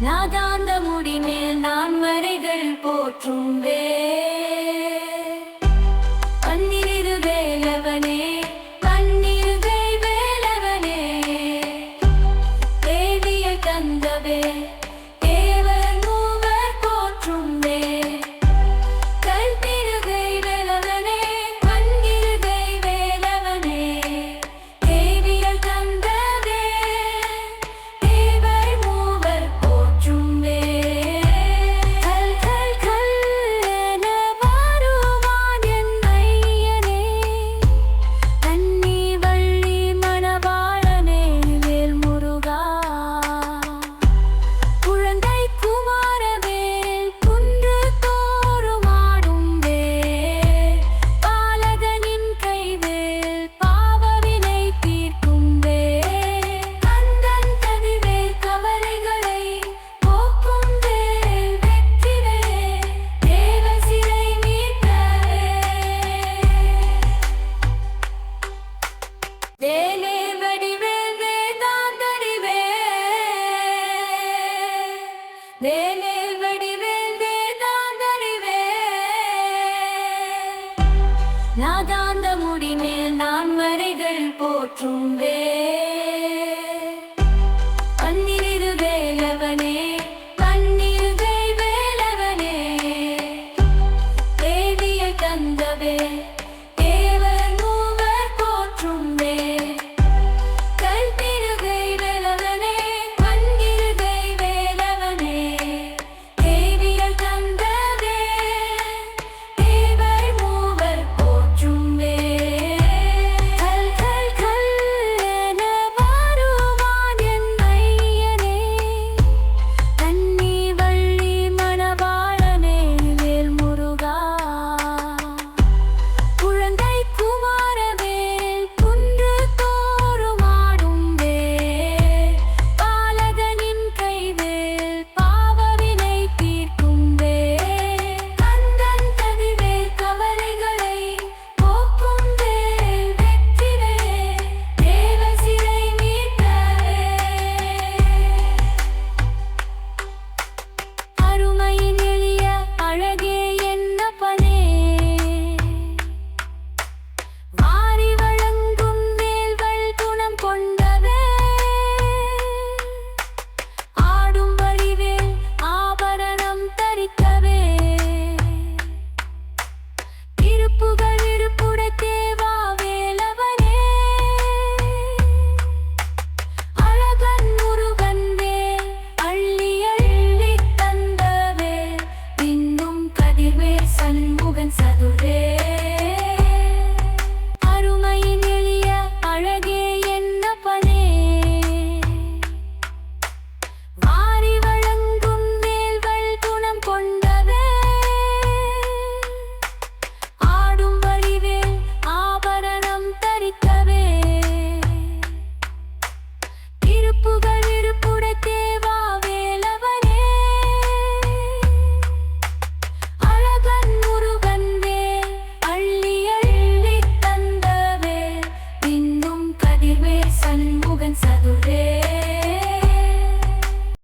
நாதாந்த முடிமேல் நான் வரைகள் போற்றும் வே நாதாந்த முடிமேல் நான் வரைகள் போற்றும் வே.